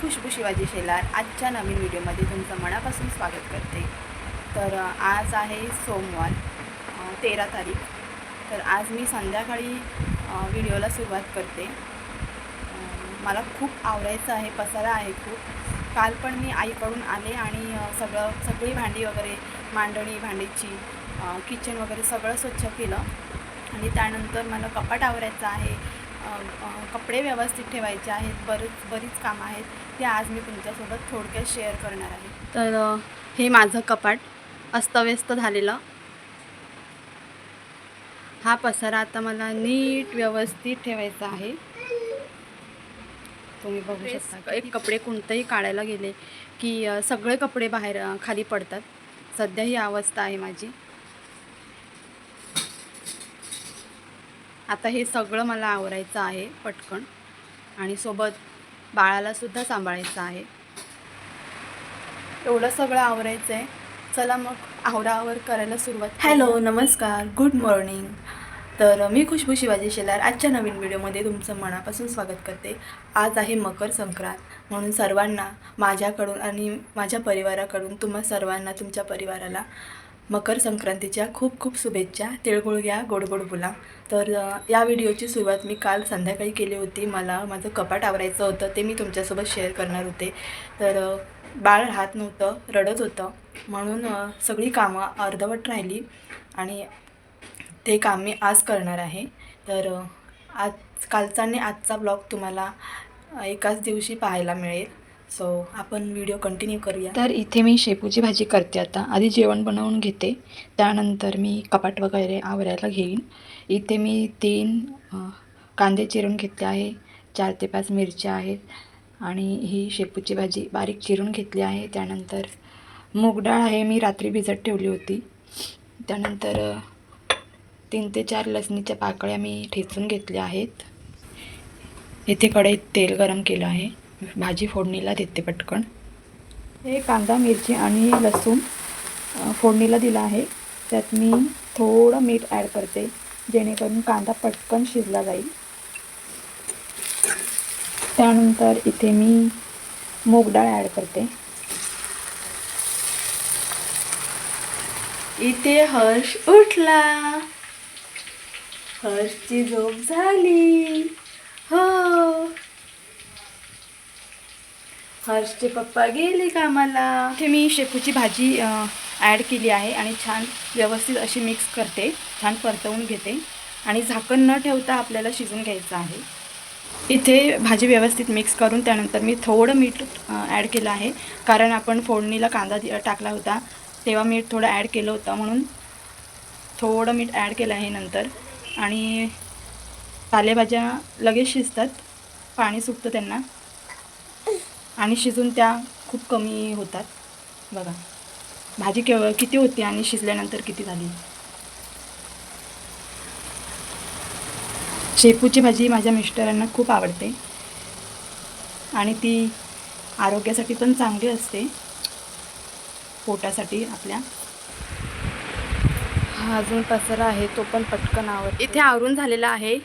खुशबू शिवाजी शेलार आजच्या नवीन व्हिडिओमध्ये तुमचं मनापासून स्वागत करते. तर आज आहे सोमवार तेरा तारीख. तर आज मी संध्याकाळी व्हिडिओला सुरुवात करते. मला खूप आवडायचं आहे पसारा आहे खूप. काल पण मी आईकडून आले आणि सगळं सगळी भांडी वगैरे मांडणी भांडीची किचन वगैरे सगळं स्वच्छ केलं. आणि त्यानंतर मला कपाट आवरायचं आहे कपडे व्यवस्थित ठेवायचे आहेत बरेच बरीच कामं आहेत ते आज मी तुमच्यासोबत थोडक्यात शेअर करणार आहे. तर हे माझं कपाट अस्तव्यस्त झालेलं. हा पसारा आता मला नीट व्यवस्थित ठेवायचा आहे. तुम्ही बघू शकता एक कपडे कोणतेही काढायला गेले की सगळे कपडे बाहेर खाली पडतात. सध्या ही अवस्था आहे माझी. आता हे सगळं मला आवरायचं आहे पटकन. आणि सोबत बाळालासुद्धा सांभाळायचं आहे. एवढं सगळं आवरायचं आहे चला मग आवरावर करायला सुरुवात हॅलो नमस्कार. Good morning. तर मी खुशबू शिवाजी शेलार. आजच्या नवीन व्हिडिओमध्ये तुमचं मनापासून स्वागत करते. आज आहे मकर संक्रांत. म्हणून सर्वांना माझ्याकडून आणि माझ्या परिवाराकडून तुम्हा सर्वांना तुमच्या परिवाराला मकर संक्रांतीच्या खूप खूप शुभेच्छा तिळगुळ घ्या गोड गोड बोला तर या व्हिडिओची सुरुवात मी काल संध्याकाळी केली होती. मला माझं कपाट आवरायचं होतं ते मी तुमच्यासोबत शेअर करणार होते. तर बाळ राहत नव्हतं रडत होतं. म्हणून सगळी कामं अर्धवट राहिली आणि ते काम मी आज करणार आहे. तर आज कालचा आणि आजचा ब्लॉग तुम्हाला एकाच दिवशी पाहायला मिळेल. सो आपण व्हिडिओ कंटिन्यू करूया. तर इथे मी शेपूची भाजी करते आता. आधी जेवण बनवून घेते. त्यानंतर मी कपाट वगैरे आवरायला घेईन. इथे मी तीन कांदे चिरून घेतले आहे. चार ते पाच मिरच्या आहेत. आणि ही शेपूची भाजी बारीक चिरून घेतली आहे. त्यानंतर मूग डाळ आहे मी रात्री भिजत ठेवली होती. त्यानंतर तीन ते चार लसणीच्या पाकळ्या मी ठेचून घेतल्या आहेत. इथे कढईत तेल गरम केलं आहे. भाजी फोडणीला देते पटकन. हे कांदा मिरची आणि लसूण फोडणीला दिला आहे. त्यात मी थोडं मीठ ॲड करते जेणेकरून कांदा पटकन शिजला जाईल. त्यानंतर इथे मी मूग डाळ ॲड करते. इथे हर्ष उठला. हर्षची झोप झाली. हो. हर्षचे पप्पा गेले कामाला. इथे मी शेपूची भाजी ॲड केली आहे आणि छान व्यवस्थित अशी मिक्स करते. छान परतवून घेते. आणि झाकण न ठेवता आपल्याला शिजून घ्यायचं आहे. इथे भाजी व्यवस्थित मिक्स करून त्यानंतर मी थोडं मीठ ॲड केलं आहे. कारण आपण फोडणीला कांदा टाकला होता. तेव्हा मीठ थोडं ॲड केलं होतं. म्हणून थोडं मीठ ॲड केलं आहे नंतर. आणि पालेभाज्या लगेच शिजतात. पाणी सुकतं त्यांना. आणि शिजून त्या खूप कमी होतात. बघा. भाजी केवळ किती होती आणि शिजल्यानंतर किती झाली? शेपूची भाजी माझ्या मिस्टरांना खूप आवडते. आणि ती आरोग्यासाठी पण चांगली असते. पोटासाठी आपल्या. हा अजून पसरा आहे तो पण पटकन आवड इथे आवरून झालेला आहे.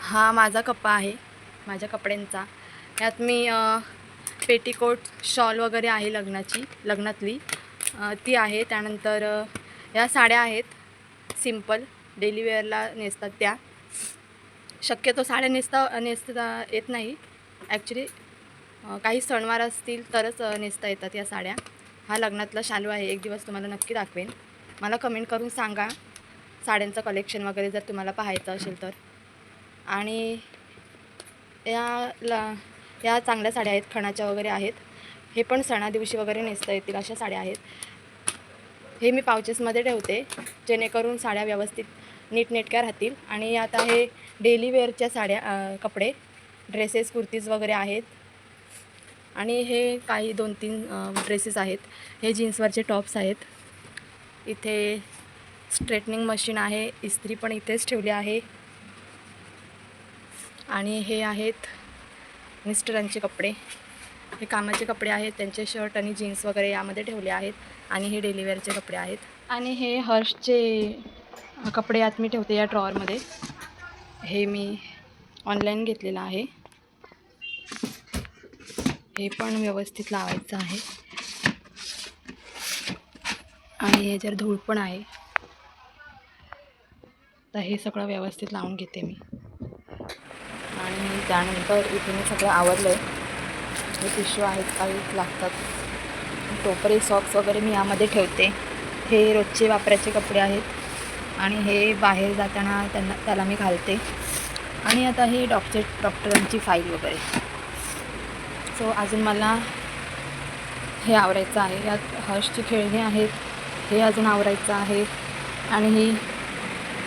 हा माझा कप्पा आहे. माझ्या कपड्यांचा. यात मी पेटीकोट शॉल वगैरे आहे लग्नाची लग्नातली. ती आहे. त्यानंतर या साड्या आहेत. सिंपल डेली वेअरला नेसतात त्या. शक्यतो साड्या नेसता नेसता येत नाही. ॲक्च्युली काही सणवार असतील तरच नेसता येतात या साड्या. हा लग्नातला शालू आहे. एक दिवस तुम्हाला नक्की दाखवेन. मला कमेंट करून सांगा. साड्यांचं कलेक्शन वगैरे जर तुम्हाला पाहायचं असेल तर. आणि या ला या चांगल्या साड्या आहेत खणाच्या वगैरे आहेत. हे पण सणादिवशी वगैरे नेसता येतील अशा साड्या आहेत. हे मी पाउचेसमध्ये ठेवते जेणेकरून साड्या व्यवस्थित नीटनेटक्या राहतील. आणि आता हे डेली वेअरच्या साड्या कपडे ड्रेसेस कुर्तीज वगैरे आहेत. आणि हे काही दोन तीन ड्रेसेस आहेत. हे जीन्सवरचे टॉप्स आहेत. इथे स्ट्रेटनिंग मशीन आहे. इस्त्री पण इथेच ठेवली आहे. आणि हे आहेत मिस्टरांचे कपडे. हे कामाचे कपडे आहेत त्यांचे शर्ट आणि जीन्स वगैरे यामध्ये ठेवले आहेत आणि हे डेलीवेअरचे कपडे आहेत. आणि हे हर्षचे कपडे आत मी ठेवते या ड्रॉवरमध्ये. हे मी ऑनलाईन घेतलेलं आहे. हे पण व्यवस्थित लावायचं आहे. आणि हे जर धूळ पण आहे. तर हे सगळं व्यवस्थित लावून घेते मी. आणि त्यानंतर इथे मी सगळं आवरलं आहे हे टिश्यू आहेत काही लागतात. टोपरे सॉक्स वगैरे मी यामध्ये ठेवते. हे रोजचे वापरायचे कपडे आहेत आणि हे बाहेर जाताना त्यांना त्याला मी घालते. आणि आता हे डॉक्टर डॉक्टरांची फाईल वगैरे. सो अजून मला हे आवरायचं आहे. यात हर्षची खेळणी आहेत हे अजून आवरायचं आहे आणि ही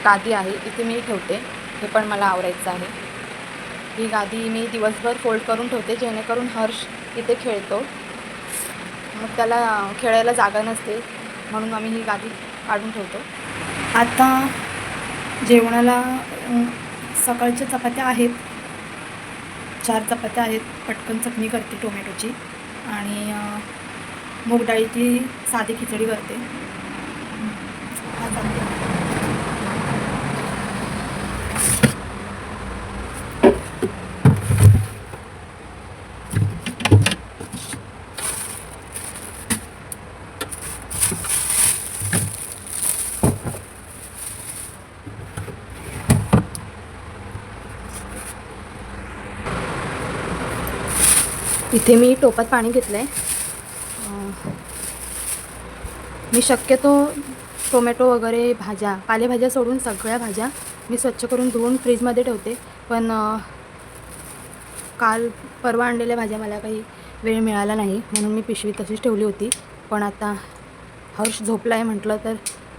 कादी आहे इथे मी ठेवते. हे पण मला आवरायचं आहे. ही गादी मी दिवसभर फोल्ड करून ठेवते जेणेकरून हर्ष इथे खेळतो. मग त्याला खेळायला जागा नसते म्हणून आम्ही ही गादी काढून ठेवतो. आता जेवणाला सकाळच्या चपात्या आहेत. चार चपात्या आहेत पटकन चटणी करते टोमॅटोची. आणि मूग डाळीची साधी खिचडी करते हा चालते इथे मी टोपात पाणी घेतलं आहे मी शक्यतो टोमॅटो वगैरे भाज्या पालेभाज्या सोडून सगळ्या भाज्या मी स्वच्छ करून धुवून फ्रीजमध्ये ठेवते. पण काल परवा आणलेल्या भाज्या मला काही वेळ मिळाला नाही म्हणून मी पिशवी तशीच ठेवली होती. पण आता हर्ष झोपला आहे म्हटलं तर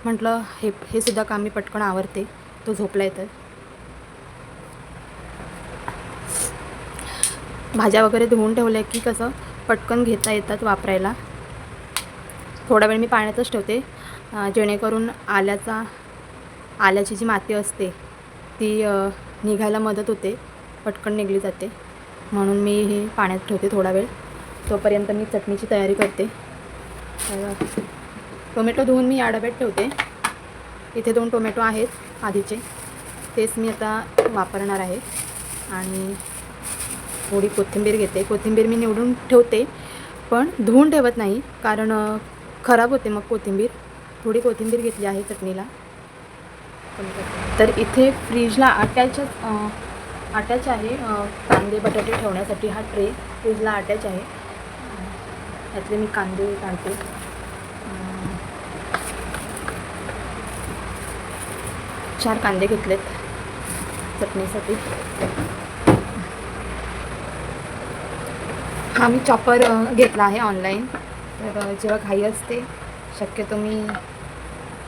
म्हटलं हे हे सुद्धा काम मी पटकन आवरते. तो झोपला आहे तर. भाज्या वगैरे धुवून ठेवल्या की कसं पटकन घेता येतात वापरायला. थोडा वेळ मी पाण्यातच ठेवते. जेणेकरून आल्याचा आल्याची जी माती असते ती निघायला मदत होते पटकन निघली जाते. म्हणून मी हे पाण्यात ठेवते थोडा वेळ. तोपर्यंत मी चटणीची तयारी करते. तर टोमॅटो धुवून मी या डब्यात ठेवते. इथे दोन टोमॅटो आहेत आधीचे. तेच मी आता वापरणार आहे. आणि थोडी कोथिंबीर घेते. कोथिंबीर मी निवडून ठेवते पण धुवून ठेवत नाही कारण खराब होते मग कोथिंबीर. थोडी कोथिंबीर घेतली आहे चटणीला. तर इथे फ्रीजला अटॅच अटॅच आहे कांदे बटाटे ठेवण्यासाठी हा ट्रे. फ्रीजला अटॅच आहे. त्यातले मी कांदे काढते. चार कांदे घेतलेत चटणीसाठी. हा मी चॉपर घेतला आहे ऑनलाईन तर जेव्हा घाई असते शक्यतो मी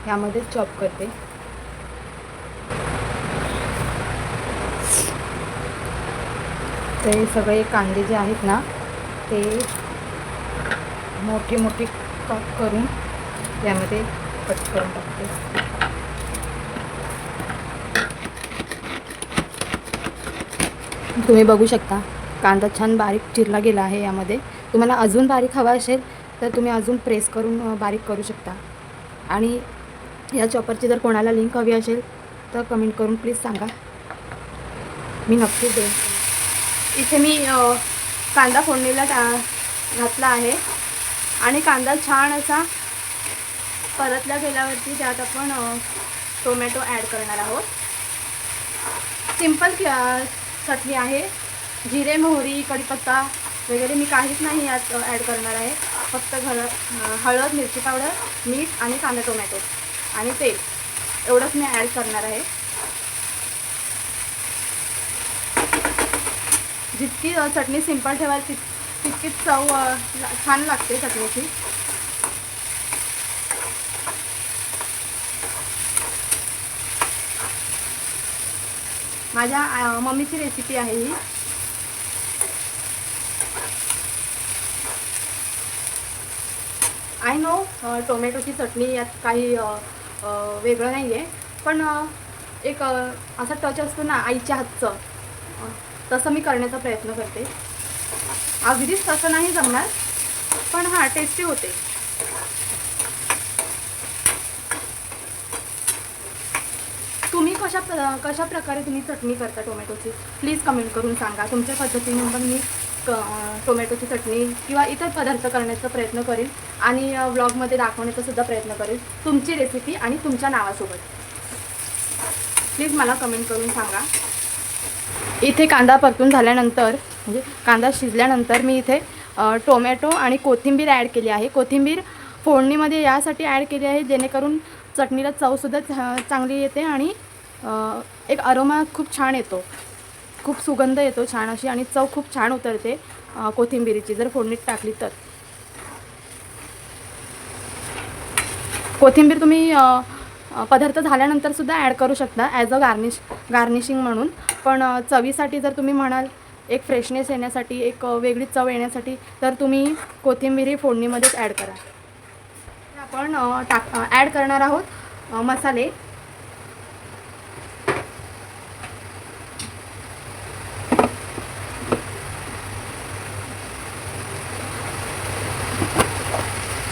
यामध्येच चॉप करते. ते सगळे कांदे जे आहेत ना ते मोठी मोठी कट करून यामध्ये कट करून टाकते. तुम्ही बघू शकता. कांदा छान बारीक चिरला गेला आहे यामध्ये. तुम्हाला अजून बारीक हवा असेल तर तुम्ही अजून प्रेस करून बारीक करू शकता. आणि या चॉपरची जर कोणाला लिंक हवी असेल तर कमेंट करून प्लीज सांगा. मी नक्कीच देईन. इथे मी कांदा फोडणीला टा घातला आहे. आणि कांदा छान असा परतला गेल्यावरती त्यात आपण टोमॅटो ॲड करणार आहोत. सिंपल चटणी आहे. जिरे मोहरी कढीपत्ता वगैरे मी काहीच नाही यात ॲड करणार आहे. फक्त घर हळद मिरची पावडर मीठ आणि कांदा टोमॅटो आणि तेल. एवढंच मी ॲड करणार आहे. जितकी चटणी सिंपल ठेवाल तित तितकीच चव छान लागते चटणीची. माझ्या मम्मीची रेसिपी आहे ही आय नो टोमॅटोची चटणी यात काही वेगळं नाही आहे. पण एक असा टच असतो ना आईच्या हातचं. तसं मी करण्याचा प्रयत्न करते. अगदीच तसं नाही जमणार पण हां टेस्टी होते. तुम्ही कशा प्र कशा प्रकारे तुम्ही चटणी करता टोमॅटोची? प्लीज कमेंट करून सांगा. तुमच्या पद्धतीने पण मी टोमॅटोची चटणी किंवा इतर पदार्थ करण्याचा प्रयत्न करेल आणि व्लॉगमध्ये दाखवण्याचा सुद्धा प्रयत्न करेल तुमची रेसिपी आणि तुमच्या नावासोबत. प्लीज मला कमेंट करून सांगा. इथे कांदा परतून झाल्यानंतर म्हणजे कांदा शिजल्यानंतर मी इथे टोमॅटो आणि कोथिंबीर ॲड केली आहे. कोथिंबीर फोडणीमध्ये यासाठी ॲड केली आहे जेणेकरून चटणीला चवसुद्धा चांगली येते आणि एक अरोमा खूप छान येतो. खूप सुगंध येतो छान अशी आणि चव खूप छान उतरते अ, कोथिंबीरीची. जर फोडणीत टाकली तर. कोथिंबीर तुम्ही पदार्थ झाल्यानंतर सुद्धा ॲड करू शकता ॲज अ गार्निश गार्निशिंग म्हणून. पण चवीसाठी जर तुम्ही म्हणाल एक फ्रेशनेस येण्यासाठी एक वेगळी चव येण्यासाठी तर तुम्ही कोथिंबीर ही फोडणीमध्येच ॲड करा. आपण टाक ॲड करणार आहोत मसाले.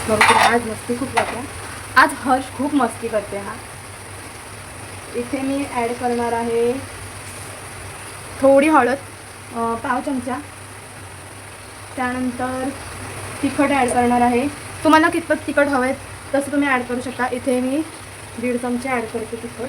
बरोबर आज मस्ती खूप करते. आज हर्ष खूप मस्ती करते हा. इथे मी ॲड करणार आहे थोडी हळद पाव चमचा. त्यानंतर तिखट ॲड करणार आहे. तुम्हाला कितपत तिखट हवं आहे तसं तुम्ही ॲड करू शकता. इथे मी दीड चमचे ॲड करते तिखट.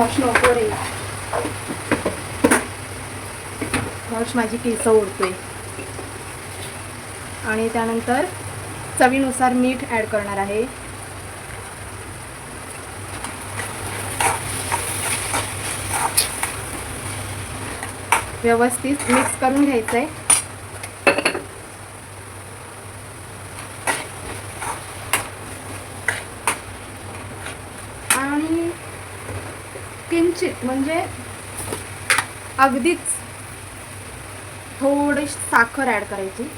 हर्ष नको रे. हर्ष माझी केस ओढतोय. आणि त्यानंतर चवीनुसार मीठ ॲड करणार आहे. व्यवस्थित मिक्स करून घ्यायचं आहे आणि किंचित म्हणजे अगदीच थोडी साखर ॲड करायची.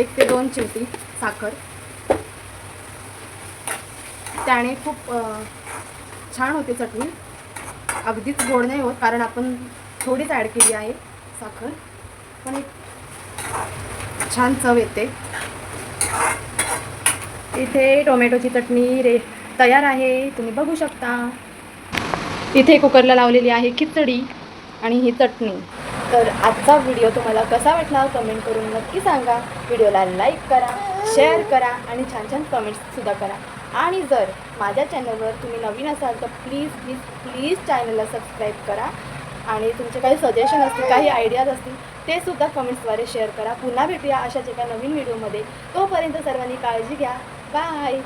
एक ते दोन चिमटी साखर. त्याने खूप छान होते चटणी. अगदीच गोड नाही होत कारण आपण थोडीच ॲड केली आहे साखर. पण एक छान चव येते. इथे टोमॅटोची चटणी रे तयार आहे. तुम्ही बघू शकता. इथे कुकरला लावलेली आहे खिचडी आणि ही चटणी. तर आजचा व्हिडिओ तुम्हाला कसा वाटला कमेंट करून नक्की सांगा. व्हिडिओला लाईक करा शेअर करा आणि छान छान कमेंट्ससुद्धा करा. आणि जर माझ्या चॅनलवर तुम्ही नवीन असाल तर प्लीज प्लीज प्लीज चॅनलला सबस्क्राईब करा. आणि तुमचे काही सजेशन असतील काही आयडियाज असतील ते सुद्धा कमेंट्सद्वारे शेअर करा. पुन्हा भेटूया अशाच एका नवीन व्हिडिओमध्ये. तोपर्यंत सर्वांनी काळजी घ्या. बाय